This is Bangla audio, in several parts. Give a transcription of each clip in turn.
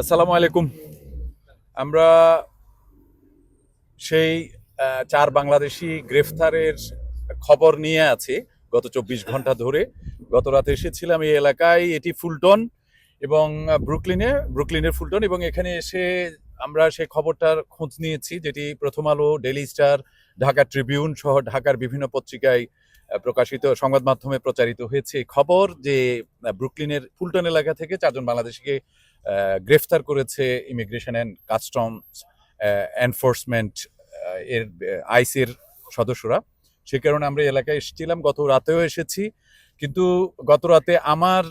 আসসালামু আলাইকুম। আমরা সেই চার বাংলাদেশি গ্রেফতারের খবর নিয়ে আছি গত চব্বিশ ঘণ্টা ধরে। গত রাতে এসেছিলাম এই এলাকায়, এটি ফুলটন এবং ব্রুকলিনে, ব্রুকলিনের ফুলটন এবং এখানে এসে আমরা সেই খবরটার খোঁজ নিয়েছি যেটি প্রথম আলো ডেলি স্টার, ঢাকা ট্রিবিউন সহ ঢাকার বিভিন্ন পত্রিকায় প্রকাশিত, সংবাদ মাধ্যমে প্রচারিত হয়েছে খবর যে ব্রুকলিনের ফুলটন এলাকা থেকে চারজন বাংলাদেশিকে গ্রেফতার করেছে ইমিগ্রেশন অ্যান্ড কাস্টমস এনফোর্সমেন্ট এর আইসির সদস্যরা। সে কারণে আমরা এলাকায় এসেছিলাম, গত রাতেও এসেছি। কিন্তু গত রাতে আমার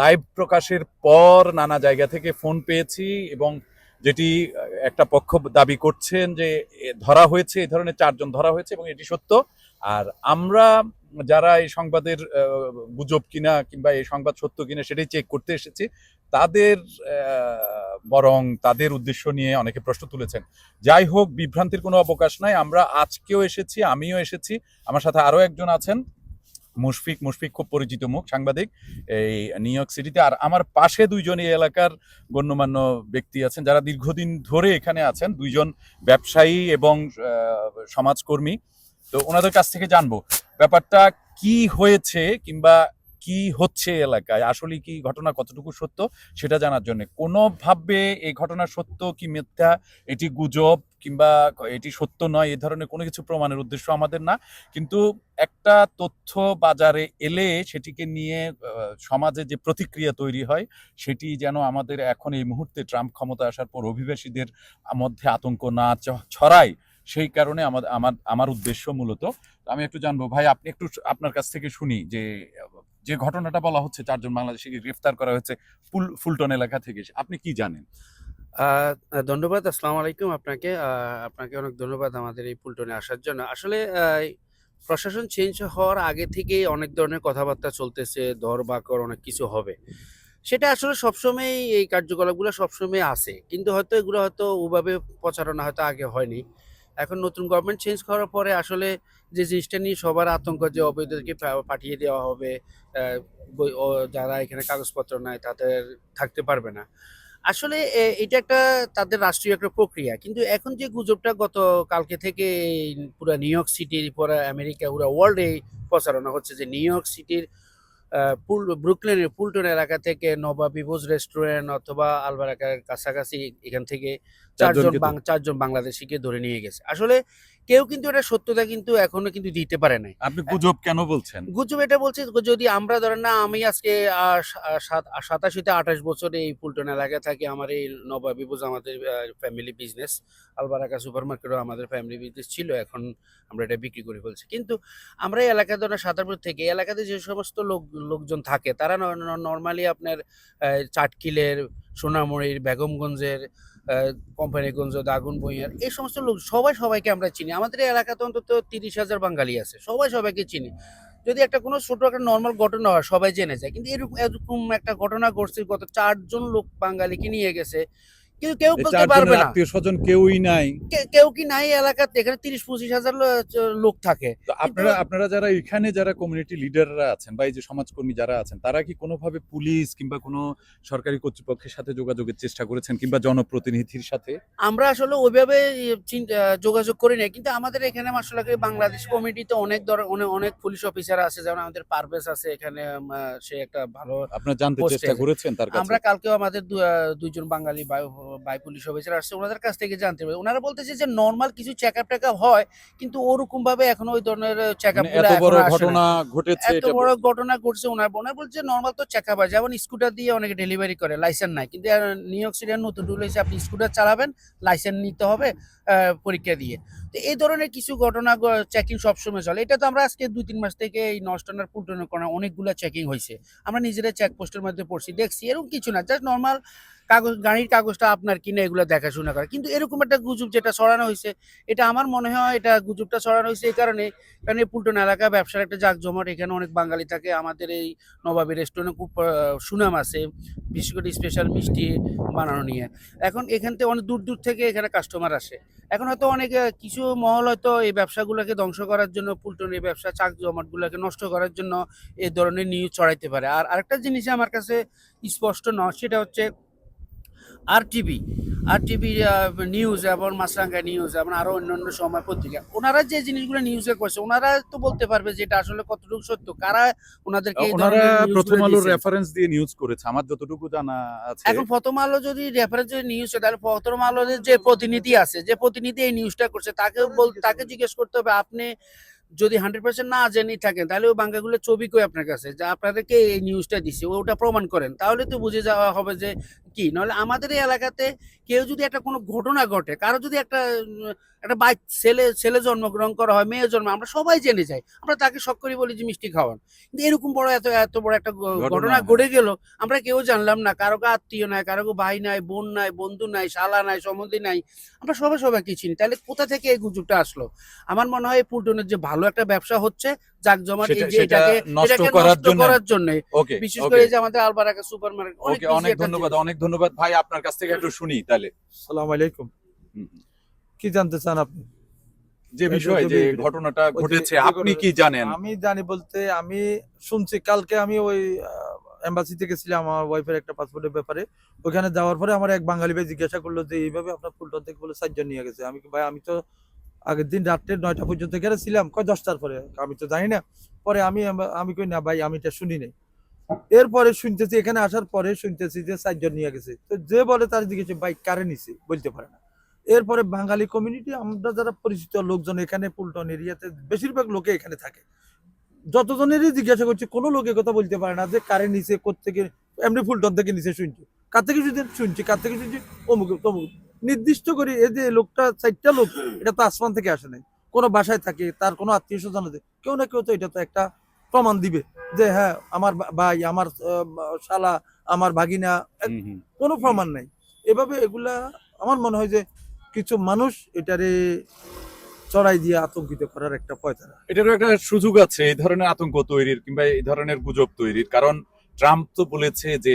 লাইভ প্রকাশের পর নানা জায়গা থেকে ফোন পেয়েছি এবং যেটি একটা পক্ষ দাবি করছেন যে ধরা হয়েছে এই ধরনের চারজন ধরা হয়েছে এবং এটি সত্য। আর আমরা যারা এই সংবাদের গুজব কিনা কিংবা এই সংবাদ সত্য কিনা সেটাই চেক করতে এসেছি। তাদের বরং তাদের উদ্দেশ্য নিয়ে অনেকে প্রশ্ন তুলেছেন। যাই হোক, বিভ্রান্তির কোনো অবকাশ নাই। আমরা আজকেও এসেছি, আমিও এসেছি। আমার সাথে আরও একজন আছেন। মুশফিক মুশফিক খুব পরিচিত মুখ, সাংবাদিক, এই নিউ ইয়র্ক সিটিতে আর আমার পাশে দুইজন এই এলাকার গণ্যমান্য ব্যক্তি আছেন যারা দীর্ঘদিন ধরে এখানে আছেন। দুইজন ব্যবসায়ী এবং সমাজকর্মী। তো ওনাদের কাছ থেকে জানব। ব্যাপারটা কি হয়েছে কিংবা কি হচ্ছে এলাকায়? আসলে কি ঘটনা কতটুকু সত্য সেটা জানার জন্য। কোনোভাবে এই ঘটনা সত্য কি মিথ্যা? এটি গুজব কিংবা এটি সত্য নয়, এ ধরনের কোনো কিছু প্রমাণের উদ্দেশ্য আমাদের না। কিন্তু একটা তথ্য বাজারে এলে সেটিকে নিয়ে সমাজে যে প্রতিক্রিয়া তৈরি হয়, সেটি যেন আমাদের এখন এই মুহূর্তে ট্রাম্প ক্ষমতা আসার পর অভিবাসীদের মধ্যে আতঙ্ক না ছড়ায়, সেই কারণে আমার আমার আমার উদ্দেশ্য মূলত। আমি একটু জানব। ভাই, আপনি একটু আপনার কাছ থেকে শুনি যে যে ঘটনাটা বলা হচ্ছে, চারজন বাংলাদেশিকে গ্রেফতার করা হয়েছে ফুল, ফুলটন এলাকা থেকে, আপনি কি জানেন? ধন্যবাদ, আসসালামু আলাইকুম আপনাকে। আপনাকে অনেক ধন্যবাদ আমাদের এই ফুলটনে আসার জন্য। আসলে প্রশাসন চেঞ্জ হওয়ার আগে থেকেই অনেক ধরনের কথাবার্তা চলতেছে দর বাকর অনেক কিছু হবে। সেটা আসলে সবসময় এই কার্যকলাপগুলো সবসময় আছে, কিন্তু হয়তো এগুলো হয়তো ওভাবে প্রচারণা হয়তো আগে হয়নি। এখন নতুন গভর্নমেন্ট চেঞ্জ করার পরে আসলে যে জিনিসটা নিয়ে সবার আতঙ্ক যে অবৈধদেরকে পাঠিয়ে দেওয়া হবে যারা এখানে কাগজপত্র নাই তাদের থাকতে পারবে না। আসলে এটা একটা তাদের রাষ্ট্রীয় একটা প্রক্রিয়া। কিন্তু এখন যে গুজবটা গত কালকে থেকে পুরো নিউ ইয়র্ক সিটির পুরো আমেরিকা পুরো ওয়ার্ল্ডে প্রচারণা হচ্ছে যে নিউ ইয়র্ক সিটির পুল ব্রুকলিনের পুলটন এলাকা থেকে নবাবিবোজ রেস্টুরেন্ট অথবা আলবারাকার কাছাকাছি এখান থেকে চারজন চারজন বাংলাদেশিকে ধরে নিয়ে গেছে। আসলে কেউ কিন্তু এটা সত্যতা কিন্তু এখনও কিন্তু দিতে পারে নাই। আপনি গুজব কেন বলছেন? গুজব এটা বলছে যদি আমরা ধরেন না আমি আজকে সাতাশিতে আঠাশ বছর এই পুলটন এলাকায় থাকি আমার এই নবাবিবুজ আমাদের ফ্যামিলি বিজনেস আলবারাকা সুপার মার্কেটও আমাদের ফ্যামিলি বিজনেস ছিল এখন আমরা এটা বিক্রি করে ফেলছি। কিন্তু আমরা এই এলাকায় ধরেন সাতারপুর থেকে এই এলাকাতে যে সমস্ত লোক লোকজন থাকে তারা নর্মালি আপনার চাটকিলের সোনামুড়ির বেগমগঞ্জের কোম্পানিগঞ্জ, দাগুন বইয়ার এই সমস্ত লোক সবাই সবাইকে আমরা চিনি। আমাদের এলাকাতে অন্তত তিরিশ হাজার বাঙালি আছে, সবাই সবাইকে চিনি। যদি একটা কোনো ছোটো একটা নর্মাল ঘটনা হয়, সবাই জেনে যায়। কিন্তু এরকম এরকম একটা ঘটনা ঘটছে, গত চারজন লোক বাঙালিকে নিয়ে গেছে। কিন্তু কেউ বলতে পারবে না। আত্মীয় স্বজন কেউই নাই। কেউ কি নাই এলাকাতে? এখানে তিরিশ পঁচিশ হাজার লোক থাকে। আপনারা আপনারা যারা এখানে যারা কমিউনিটি লিডাররা আছেন বা এই যে সমাজকর্মী যারা আছেন তারা কি কোনোভাবে পুলিশ কিংবা কোনো সরকারি কর্তৃপক্ষের সাথে যোগাযোগের চেষ্টা করেছেন কিংবা জনপ্রতিনিধির সাথে? আমরা আসলে ওইভাবে যোগাযোগ করি না কিন্তু আমাদের এখানে আসলে বাংলাদেশ কমিটিতে অনেক ধর অনেক পুলিশ অফিসার আছে। যেমন আমাদের পারভেজ আছে এখানে সে একটা ভালো আপনারা জানতে চেষ্টা করেছেন তার আমরা কালকেও আমাদের দুইজন বাঙালি বাই বাই পুলিশ অফিসার আসছে ওনাদের কাছ থেকে জানতে পারে ওনারা বলতেছে যে নর্মাল কিছু চেক আপ টেক হয় কিন্তু ওরকম ভাবে এখন ওই ধরনের চেক আপ মানে এত বড় ঘটনা ঘটেছে এত বড় ঘটনা ঘটছে ওনার ওনার বলছে নর্মাল তো চেক আপ হয় যেমন স্কুটার দিয়ে অনেকে ডেলিভারি করে লাইসেন্স নাই। কিন্তু নিউ ইয়র্ক সিটির নতুন রুল হয়েছে আপনি স্কুটার চালাবেন লাইসেন্স নিতে হবে পরীক্ষা দিয়ে। তো এই ধরনের কিছু ঘটনা চেকিং সবসময় চলে। এটা তো আমরা আজকে দুই তিন মাস থেকে এই নষ্টনের পুলটনের করা অনেকগুলো চেকিং হয়েছে আমরা নিজেরা চেকপোস্টের মধ্যে পড়ছি, দেখছি, এরকম কিছু না। জাস্ট নর্মাল কাগজ গাড়ির কাগজটা আপনার কিনে এগুলো দেখাশোনা করে। কিন্তু এরকম একটা গুজব যেটা ছড়ানো হয়েছে এটা আমার মনে হয় এটা গুজবটা ছড়ানো হয়েছে এই কারণে। কারণ এই পুলটন এলাকা ব্যবসার একটা জাকজমট এখানে অনেক বাঙালি থাকে। আমাদের এই নবাবী রেস্টুরেন্টে খুব সুনাম আছে। বিশেষ করে স্পেশাল মিষ্টি বানানো নিয়ে। এখন এখান থেকে অনেক দূর দূর থেকে এখানে কাস্টমার আসে। এখন হয়তো অনেক, কিছু মহল হয়তো এই ব্যবসাগুলোকে ধ্বংস করার জন্য পুলটন এই ব্যবসা চাক জমাটগুলোকে নষ্ট করার জন্য এ ধরনের নিউজ ছড়াইতে পারে। আর আরেকটা জিনিস আমার কাছে স্পষ্ট নয়, সেটা হচ্ছে R TV R TV news এবং মাছরাঙ্গা নিউজ এবং আরও অন্যান্য সময় পত্রিকা। ওনারা যে জিনিসগুলো নিউজে করছে ওনারা তো বলতে পারবে যে এটা আসলে কতটুকু সত্য। কারা ওনাদেরকে ওনারা প্রথম আলোর রেফারেন্স দিয়ে নিউজ করেছে আমার যতটুকু জানা আছে। এখন প্রথম আলো যদি রেফারেন্স নিউজ তাহলে প্রথম আলোর যে প্রতিনিধি আছে যে প্রতিনিধি এই নিউজটা করছে তাকে বল তাকে জিজ্ঞেস করতে হবে আপনি যদি হান্ড্রেড পার্সেন্ট না জেনে থাকেন তাহলে ওই বাঙ্গাগুলো ছবি কই আপনার কাছে? যে আপনাদেরকে এই নিউজটা দিছে ওটা প্রমাণ করেন। তাহলে তো বুঝে যাওয়া হবে যে কি? নাহলে আমাদের এই এলাকাতে কেউ যদি একটা কোনো ঘটনা ঘটে কারও যদি একটা একটা বাইক ছেলে ছেলে জন্মগ্রহণ করা হয় মেয়ে জন্ম আমরা সবাই জেনে যাই। আমরা তাকে শখ করি বলি যে মিষ্টি খাওয়ান। কিন্তু এরকম বড় এত এত বড় একটা ঘটনা। ঘটে গেল আমরা কেউ জানলাম না। কারও আত্মীয় নাই কারও ভাই নাই বোন নাই বন্ধু নাই শালা নাই সম্বন্ধী নাই আমরা সবাই সবাইকে চিনি। তাহলে কোথা থেকে এই গুজবটা আসলো? আমার মনে হয় এই পুলটনের যে ভালো একটা ব্যবসা হচ্ছে জাক জমাট এই সেটা- যে এটাকে নষ্ট করার জন্য- করার জন্য। বিশেষ করে যে আমাদের আলবারাকা সুপার মার্কেট ওকে অনেক ধন্যবাদ অনেক ধন্যবাদ। ভাই আপনার কাছ থেকে একটু শুনি তাহলে। সালাম আলাইকুম। কি জানতে চান আপনি? যে বিষয়ে যে ঘটনাটা ঘটেছে আপনি কি জানেন? আমি জানি বলতে আমি শুনছি কালকে আমি ওই এম্বাসি এম্বাসিতে গেছিলাম আমার ওয়াইফের একটা পাসপোর্টের ব্যাপারে। ওখানে যাওয়ার পরে আমার এক বাঙালি ভাই জিজ্ঞাসা করল যে এইভাবে আপনার ফুলটন থেকে বলে চারজন নিয়ে গেছে? আমি ভাই আমি তো আগের দিন রাত্রে নয়টা পর্যন্ত এখানে ছিলাম কয় দশটার পরে? আমি তো জানি না। পরে আমি আমি কই না ভাই, আমি এটা শুনি নাই। এরপরে শুনতেছি, এখানে আসার পরে শুনতেছি যে চারজন নিয়ে গেছে। তো যে বলে তার জিজ্ঞেস বাইক কারে নিছে, বলতে পারে না। এরপরে বাঙালি কমিউনিটি আমরা যারা পরিচিত লোকজন এখানে, পুলটন এরিয়াতে, বেশিরভাগ লোকে এখানে থাকে। যতজনেরই জিজ্ঞাসা করছি, কোনো লোকে কথা বলতে পারে না যে কারে নিচে কোথেকে এমনি ফুলটন থেকে নিচে শুনছি। কার থেকে শুনছি, কার থেকে শুনছি? অমুক, তমুক। নির্দিষ্ট করে এই যে লোকটা চারটা লোক এটা তো আসমান থেকে আসে নাই। কোনো বাসায় থাকে তার কোনো আত্মীয় স্বজন আছে কেউ না কেউ তো এটা তো একটা প্রমাণ দিবে যে হ্যাঁ আমার ভাই আমার শালা আমার ভাগিনা। কোনো প্রমাণ নাই। এভাবে এগুলা আমার মনে হয় যে কিছু মানুষ এটারে চড়াই দিয়ে আতঙ্কিত করার একটা পয়তারা। এটারও একটা সুযোগ আছে এই ধরনের আতঙ্ক তৈরির কিংবা এই ধরনের গুজব তৈরির। কারণ ট্রাম্প তো বলেছে যে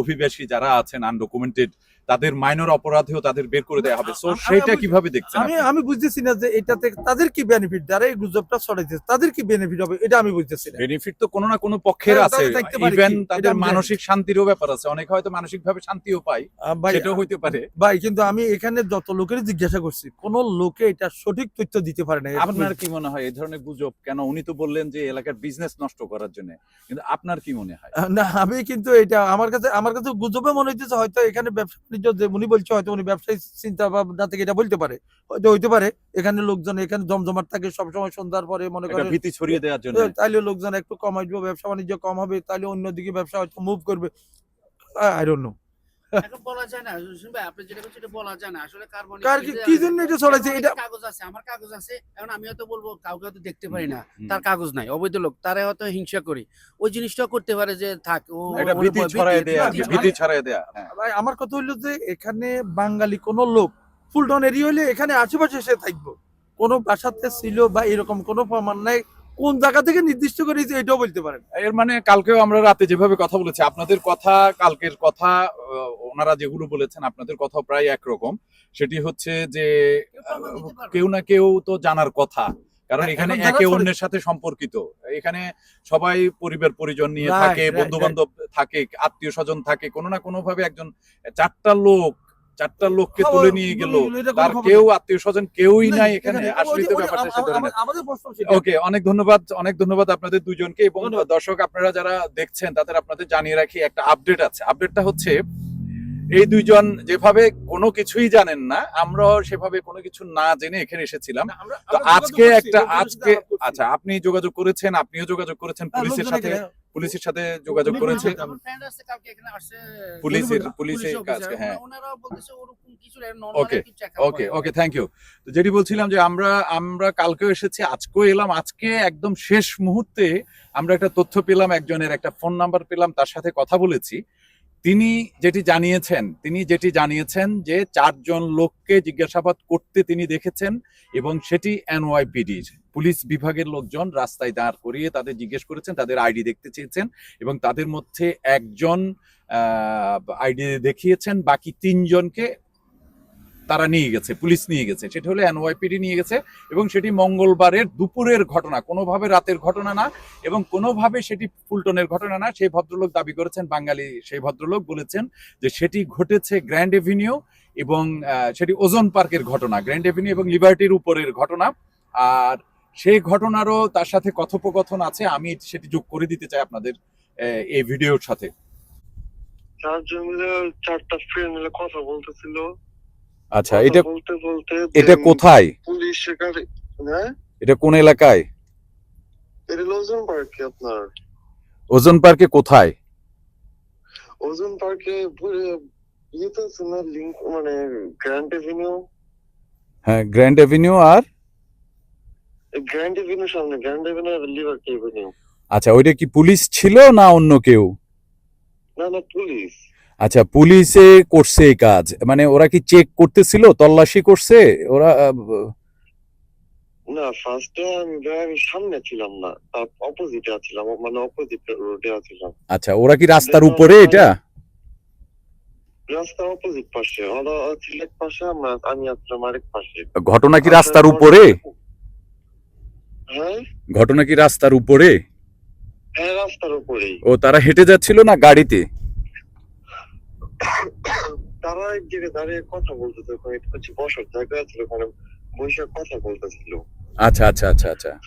অভিবাসী যারা আছেন আনডকুমেন্টেড তাদের মাইনর অপরাধেও তাদের বের করে দেওয়া হবে। সো আমি- সেটা কীভাবে দেখছেন আমি আমি বুঝতেছি না যে এটাতে তাদের কি বেনিফিট যারা এই গুজবটা ছড়াইছে তাদের কি বেনিফিট হবে? এটা আমি বুঝতেছি না। বেনিফিট তো কোনো না কোনো পক্ষের আছে। ইভেন তাদের মানসিক শান্তিরও ব্যাপার আছে। অনেকে হয়তো মানসিক ভাবে শান্তিও পায় সেটাও হইতে পারে। ভাই কিন্তু আমি এখানে যত লোকের জিজ্ঞাসা করছি কোন লোকে এটা সঠিক তথ্য দিতে পারে না। আপনার কি মনে হয় এই ধরনের গুজব? কেন উনি তো বললেন যে এলাকার বিজনেস নষ্ট করার জন্য। কিন্তু আপনার কি মনে হয়? না আমি কিন্তু এটা আমার কাছে আমার কাছে গুজবে মনে হইতেছে হয়তো এখানে ব্যবসা বাণিজ্য যে উনি বলছে হয়তো উনি ব্যবসায়ী চিন্তা ভাবনা থেকে এটা বলতে পারে। হয়তো হইতে পারে। এখানে লোকজন এখানে জমজমাট থাকে সবসময় সন্ধ্যার পরে মনে করেন ভীতি ছড়িয়ে দেওয়ার জন্য। তাইলে লোকজন একটু কম আসবে ব্যবসা বাণিজ্য কম হবে তাহলে অন্যদিকে ব্যবসা হয়তো মুভ করবে। আই ডোন্ট নো এখন বলা যায় না ভাই আপনি যেটা বলছেন এটা বলা যায় না। আসলে কার্বন কার কি- কি জন্য এটা ছড়াইছে? এটা- কাগজ আছে আমার কাগজ আছে এখন আমি হয়তো বলব কাউকে হয়তো দেখতে পারি না তার কাগজ নাই অবৈধ লোক তারা হয়তো হিংসা করি। ওই জিনিসটাও করতে পারে যে থাক ও একটা ভীতি ভয়- দেয়া ভীতি- ভীতি দেয়া। হ্যাঁ। ভাই আমার কথা হইল যে এখানে বাঙালি কোন লোক ফুলটন এরিয়া হইলে এখানে আশেপাশে সে থাকব। কোনো বাসাতে ছিল বা এরকম কোনো প্রমাণ নাই কোন জায়গা থেকে নির্দিষ্ট করে এটাও বলতে পারেন? এর মানে কালকেও আমরা রাতে যেভাবে কথা বলেছি আপনাদের কথা কালকের কথা আহ, ওনারা যেগুলো বলেছেন আপনাদের কথা প্রায় একরকম। সেটি হচ্ছে যে কেউ না। কেউ তো জানার কথা কারণ এখানে একে অন্যের সাথে সম্পর্কিত। এখানে সবাই পরিবার পরিজন নিয়ে থাকে বন্ধু বান্ধব থাকে আত্মীয় স্বজন থাকে কোনো না কোনো ভাবে একজন চারটা লোক চারটা লোককে তুলে নিয়ে গেল। তার কেউ আত্মীয় স্বজন কেউই নাই এখানে। আসলে তো ব্যাপারটা সে। ওকে অনেক ধন্যবাদ অনেক ধন্যবাদ আপনাদের দুজনকে এবং দর্শক আপনারা যারা দেখছেন তাদের আপনাদের জানিয়ে রাখি একটা আপডেট আছে। আপডেটটা হচ্ছে এই দুইজন যেভাবে কোনো কিছুই জানেন না আমরাও সেভাবে কোনো কিছু না জেনে এখানে এসেছিলাম। তো আজকে একটা আজকে আচ্ছা আপনি যোগাযোগ করেছেন আপনিও যোগাযোগ করেছেন হ্যাঁ, পুলিশের সাথে। পুলিশের সাথে যোগাযোগ করেছে। পুলিশের পুলিশের কাছে হ্যাঁ। up okay okay thank you তো যেটি বলছিলাম যে আমরা আমরা কালকেও এসেছি আজকেও এলাম। আজকে একদম শেষ মুহূর্তে আমরা একটা তথ্য পেলাম একজনের একটা ফোন নাম্বার পেলাম তার সাথে কথা বলেছি। তিনি যেটি জানিয়েছেন, তিনি যেটি জানিয়েছেন যে চারজন লোককে জিজ্ঞাসাবাদ করতে তিনি দেখেছেন এবং সেটি এনওয়াইপিডির পুলিশ বিভাগের লোকজন রাস্তায় দাঁড় করিয়ে তাদের জিজ্ঞেস করেছেন, তাদের আইডি দেখতে চেয়েছেন এবং তাদের মধ্যে একজন আইডি দেখিয়েছেন, বাকি তিনজনকে তারা নিয়ে গেছে, পুলিশ নিয়ে গেছে। সেটা হলো এনওয়াইপিডি নিয়ে গেছে এবং সেটি মঙ্গলবারের দুপুরের ঘটনা, কোনোভাবে রাতের ঘটনা না এবং কোনোভাবে সেটি ফুলটনের ঘটনা না। সেই ভদ্রলোক দাবি করেছেন, বাঙালি সেই ভদ্রলোক বলেছেন যে সেটি ঘটেছে গ্র্যান্ড এভিনিউ এবং সেটি ওজন পার্কের ঘটনা গ্র্যান্ড এভিনিউ এবং লিবার্টির উপরের ঘটনা। আর সেই ঘটনারও তার সাথে কথোপকথন আছে, আমি সেটি যোগ করে দিতে চাই আপনাদের এই ভিডিওর সাথে। চারজন মিলে চারটা ফ্রেন্ড মিলে কথা বলতেছিল। আচ্ছা এটা বলতে বলতে এটা কোথায়? পুলিশ সেখানে হ্যাঁ? এটা কোন এলাকায়? এটা লোজন পার্কে আপনার। ওজন পার্কে কোথায়? ওজন পার্কে ইয়েতে না লিঙ্ক মানে গ্র্যান্ড এভিনিউ হ্যাঁ গ্র্যান্ড এভিনিউ আর? গ্র্যান্ড এভিনিউ সামনে গ্র্যান্ড এভিনিউ আর লিবার্টি এভিনিউ আচ্ছা ওইটা কি পুলিশ ছিল না অন্য কেউ? না না পুলিশ। আচ্ছা পুলিশে করছে এই কাজ। মানে ওরা কি চেক করতেছিল তল্লাশি করছে? ওরা না ফার্স্টে আমি সামনে ছিলাম না তার অপোজিটে ছিলাম মানে অপোজিট রোডে ছিলাম আচ্ছা ওরা কি রাস্তার উপরে এটা? রাস্তার অপোজিট পাশে ওরা ছিল এক পাশে আমি আসলাম আরেক পাশে। ঘটনা কি রাস্তার উপরে? হ্যাঁ? ঘটনা কি রাস্তার উপরে? হ্যাঁ রাস্তার উপরেই। ও তারা হেঁটে যাচ্ছিল না গাড়িতে? তারা এক জায়গায় দাঁড়িয়ে কথা বলতেছে ওখানে কিছু বসার জায়গা ছিল ওখানে বসে কথা বলতেছিল। আচ্ছা আচ্ছা আচ্ছা আচ্ছা।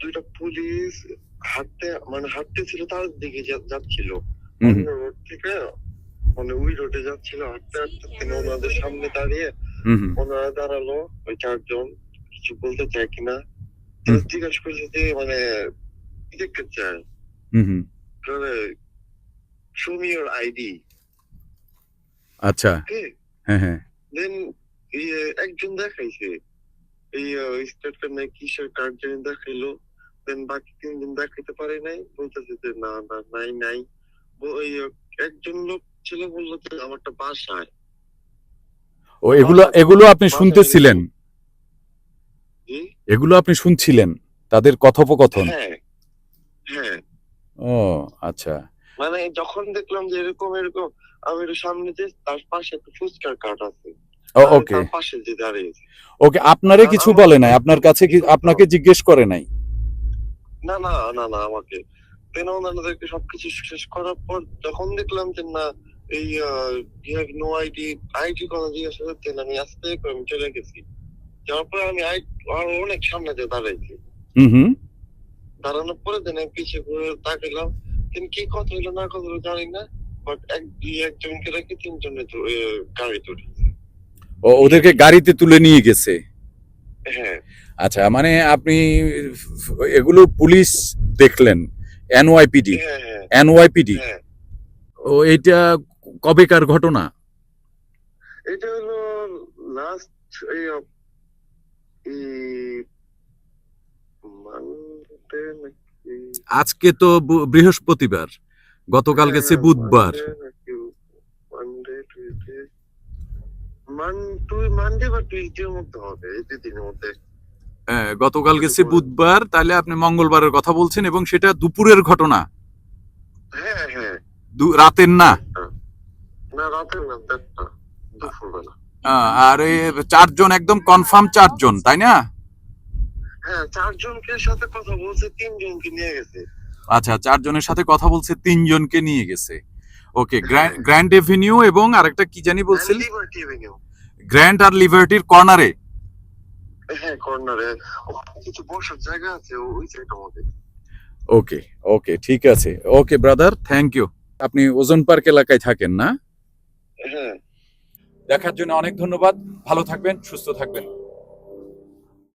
দুইটা পুলিশ হাঁটতে মানে হাঁটতে ছিল তার দিকে যাচ্ছিল। রোড থেকে মানে ওই রোডে যাচ্ছিল হাঁটতে হাঁটতে তিনি ওনাদের সামনে দাঁড়িয়ে ওনারা দাঁড়াল ওই চারজন। কিছু বলতে চায় কিনা। জিজ্ঞাসা করছে যে মানে দেখতে চায়? হুম হুম। শো আইডি আচ্ছা। হ্যাঁ হ্যাঁ। দেন একজন দেখাইছে এই স্টেট কার্ড কিসের কার্ড জানি দেখাইলো দেন বাকি তিনজন দেখাইতে পারে নাই বলতেছে যে না না নাই নাই। ওই একজন লোক ছিল বলল যে আমারটা বাসায়। ও এগুলো এগুলো আপনি শুনতেছিলেন? এগুলো আপনি শুনছিলেন? তাদের কথোপকথন? হ্যাঁ হ্যাঁ। ও আচ্ছা। মানে যখন দেখলাম যে এরকম এরকম আমি একটু সামনে যে তার পাশে একটা ফুচকার কার্ড আছে। ওকে। তার পাশে যে দাঁড়িয়েছে। ওকে আপনারে কিছু বলে নাই আপনার কাছে কি আপনাকে জিজ্ঞেস করে নাই? না না না না আমাকে। দেন ওনাদেরকে সবকিছু শেষ করার পর যখন দেখলাম যে না এই হ্যাভ নো আইডি আইডি কথা জিজ্ঞাসা করতেন আমি আস্তে করে আমি চলে গেছি। যাওয়ার পরে আমি আই আর অনেক সামনে দিয়ে দাঁড়াইছি। হুম হুম। দাঁড়ানোর পরে দেন আমি পিছিয়ে ঘুরে তাকাইলাম। কিন্তু কি কথা হলো না কথা হলো জানি না। বাট এক দুই একজনকে রেখে তিনজনে গাড়ি তুলি ও ওদেরকে গাড়িতে তুলে নিয়ে গেছে? হ্যাঁ। আচ্ছা মানে আপনি এগুলো পুলিশ দেখলেন? এনওয়াইপিডি হ্যাঁ হ্যাঁ। এনওয়াইপিডি হ্যাঁ। ও এইটা কবেকার ঘটনা? এটা হলো লাস্ট আজকে তো বৃহস্পতিবার। গতকাল গেছে বুধবার। হ্যাঁ, গতকাল গেছে বুধবার তাহলে আপনি মঙ্গলবারের কথা বলছেন এবং সেটা দুপুরের ঘটনা। রাতের না? আর চারজন একদম কনফার্ম চারজন তাই না? হ্যাঁ চারজনকে সাথে কথা বলছে তিনজনকে নিয়ে গেছে। আচ্ছা চারজনের সাথে কথা বলছে তিনজনকে নিয়ে গেছে। ওকে গ্র্যান্ড এভিনিউ এবং আরেকটা কি জানি বলছিল? গ্র্যান্ড আর লিবার্টির কর্নারে। হ্যাঁ কর্নারে। কিছু বসার জায়গা আছে ওই সাইডের মধ্যে। ওকে ওকে ঠিক আছে। ওকে ব্রাদার থ্যাংক ইউ আপনি ওজন পার্ক এলাকায় থাকেন না? হ্যাঁ। দেখার জন্য অনেক ধন্যবাদ। ভালো থাকবেন সুস্থ থাকবেন।